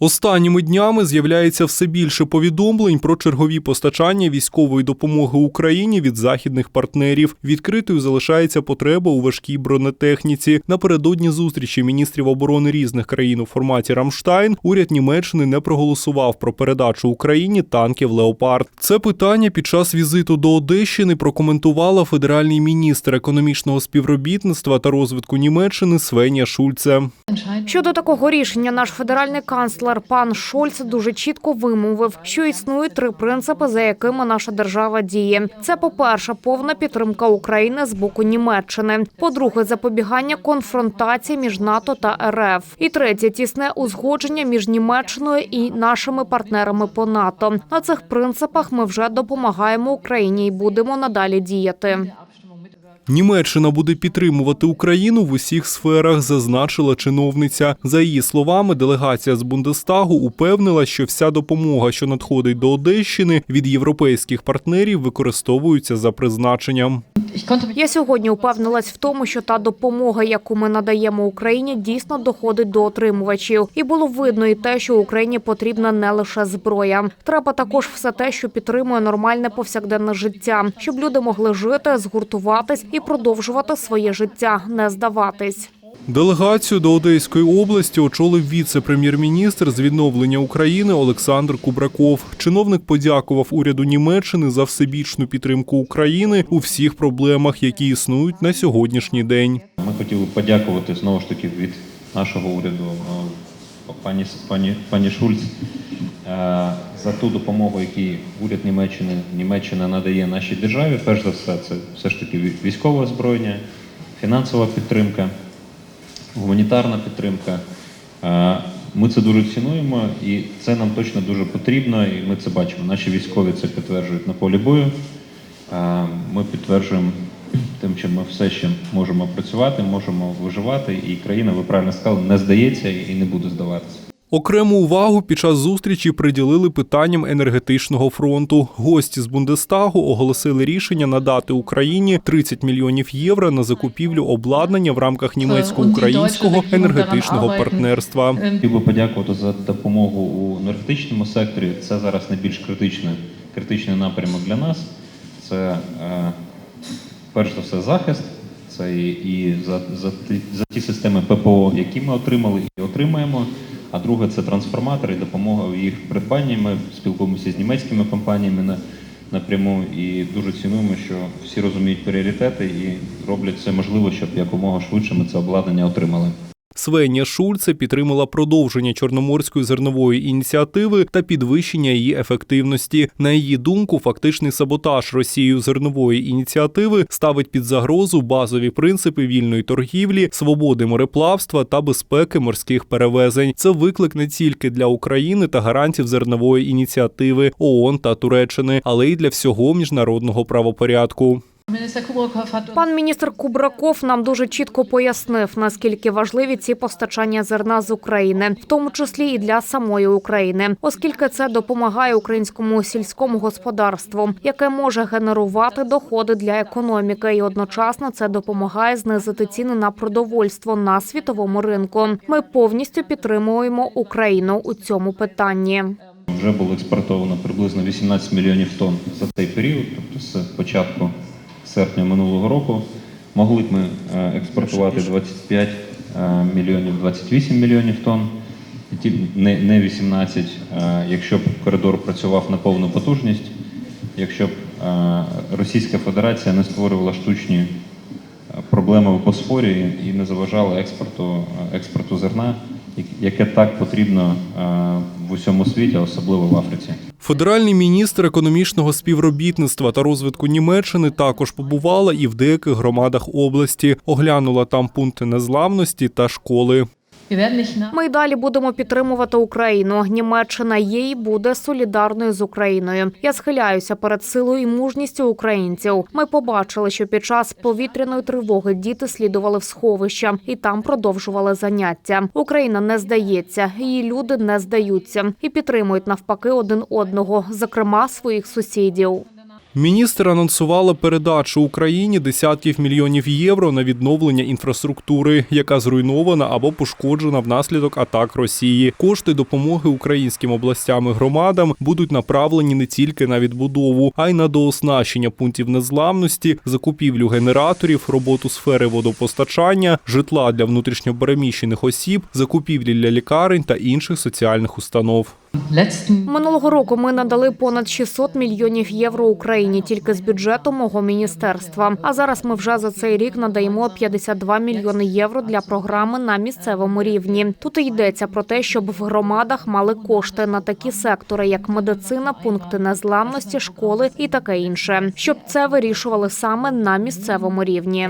Останніми днями з'являється все більше повідомлень про чергові постачання військової допомоги Україні від західних партнерів. Відкритою залишається потреба у важкій бронетехніці. Напередодні зустрічі міністрів оборони різних країн у форматі Рамштайн уряд Німеччини не проголосував про передачу Україні танків Леопард. Це питання під час візиту до Одещини прокоментувала федеральний міністр економічного співробітництва та розвитку Німеччини Свенія Шульце. Щодо такого рішення, наш федеральний канцлер пан Шольц дуже чітко вимовив, що існують три принципи, за якими наша держава діє. Це, по-перше, повна підтримка України з боку Німеччини. По-друге, запобігання конфронтації між НАТО та РФ. І третє тісне узгодження між Німеччиною і нашими партнерами по НАТО. На цих принципах ми вже допомагаємо Україні і будемо надалі діяти. Німеччина буде підтримувати Україну в усіх сферах, зазначила чиновниця. За її словами, делегація з Бундестагу упевнила, що вся допомога, що надходить до Одещини від європейських партнерів, використовується за призначенням. Я сьогодні упевнилась в тому, що та допомога, яку ми надаємо Україні, дійсно доходить до отримувачів. І було видно і те, що Україні потрібна не лише зброя. Треба також все те, що підтримує нормальне повсякденне життя, щоб люди могли жити, згуртуватись і продовжувати своє життя, не здаватись. Делегацію до Одеської області очолив віце-прем'єр-міністр з відновлення України Олександр Кубраков. Чиновник подякував уряду Німеччини за всебічну підтримку України у всіх проблемах, які існують на сьогоднішній день. Ми хотіли подякувати знову ж таки від нашого уряду е, пані, пані, пані Шульц е, за ту допомогу, яку уряд Німеччини Німеччина надає нашій державі. Перш за все, це все ж таки військове озброєння, фінансова підтримка, гуманітарна підтримка. Е, Ми це дуже цінуємо, і це нам точно дуже потрібно, і ми це бачимо. Наші військові це підтверджують на полі бою. Е, Ми підтверджуємо тим, чим ми все ще можемо працювати, можемо виживати, і країна, ви правильно сказали, не здається і не буде здаватися. Окрему увагу під час зустрічі приділили питанням енергетичного фронту. Гості з Бундестагу оголосили рішення надати Україні 30 мільйонів євро на закупівлю обладнання в рамках німецько-українського енергетичного партнерства. Хотів би подякувати за допомогу у енергетичному секторі. Це зараз найбільш критичний, критичний напрямок для нас. Це е, перш за все захист, це і, і за, за, за ті системи ППО, які ми отримали і отримаємо. А друге це трансформатори і допомога в їх придбанні. Ми спілкуємося з німецькими компаніями на, напряму і дуже цінуємо, що всі розуміють пріоритети і роблять все можливе, щоб якомога швидше ми це обладнання отримали. Свенія Шульце підтримала продовження чорноморської зернової ініціативи та підвищення її ефективності. На її думку, фактичний саботаж Росією зернової ініціативи ставить під загрозу базові принципи вільної торгівлі, свободи мореплавства та безпеки морських перевезень. Це виклик не тільки для України та гарантів зернової ініціативи ООН та Туреччини, але й для всього міжнародного правопорядку. Пан міністр Кубраков нам дуже чітко пояснив, наскільки важливі ці постачання зерна з України, в тому числі і для самої України, оскільки це допомагає українському сільському господарству, яке може генерувати доходи для економіки, і одночасно це допомагає знизити ціни на продовольство на світовому ринку. Ми повністю підтримуємо Україну у цьому питанні. Вже було експортовано приблизно 18 мільйонів тонн за цей період, тобто з початку серпня минулого року. Могли б ми е, експортувати 25 е, мільйонів, 28 мільйонів тонн, не, не 18, е, якщо б коридор працював на повну потужність, якщо б Російська Федерація не створювала штучні проблеми в Босфорі і не заважала експорту, експорту зерна, яке так потрібно в усьому світі, особливо в Африці. Федеральний міністр економічного співробітництва та розвитку Німеччини також побувала і в деяких громадах області, оглянула там пункти незламності та школи. Ми й далі будемо підтримувати Україну. Німеччина є і буде солідарною з Україною. Я схиляюся перед силою і мужністю українців. Ми побачили, що під час повітряної тривоги діти слідували в сховища і там продовжували заняття. Україна не здається, її люди не здаються і підтримують навпаки один одного, зокрема своїх сусідів. Міністр анонсувала передачу Україні десятків мільйонів євро на відновлення інфраструктури, яка зруйнована або пошкоджена внаслідок атак Росії. Кошти допомоги українським областям і громадам будуть направлені не тільки на відбудову, а й на дооснащення пунктів незламності, закупівлю генераторів, роботу сфери водопостачання, житла для внутрішньопереміщених осіб, закупівлі для лікарень та інших соціальних установ. Минулого року ми надали понад 600 мільйонів євро Україні тільки з бюджету мого міністерства. А зараз ми вже за цей рік надаємо 52 мільйони євро для програми на місцевому рівні. Тут йдеться про те, щоб в громадах мали кошти на такі сектори, як медицина, пункти незламності, школи і таке інше, щоб це вирішували саме на місцевому рівні.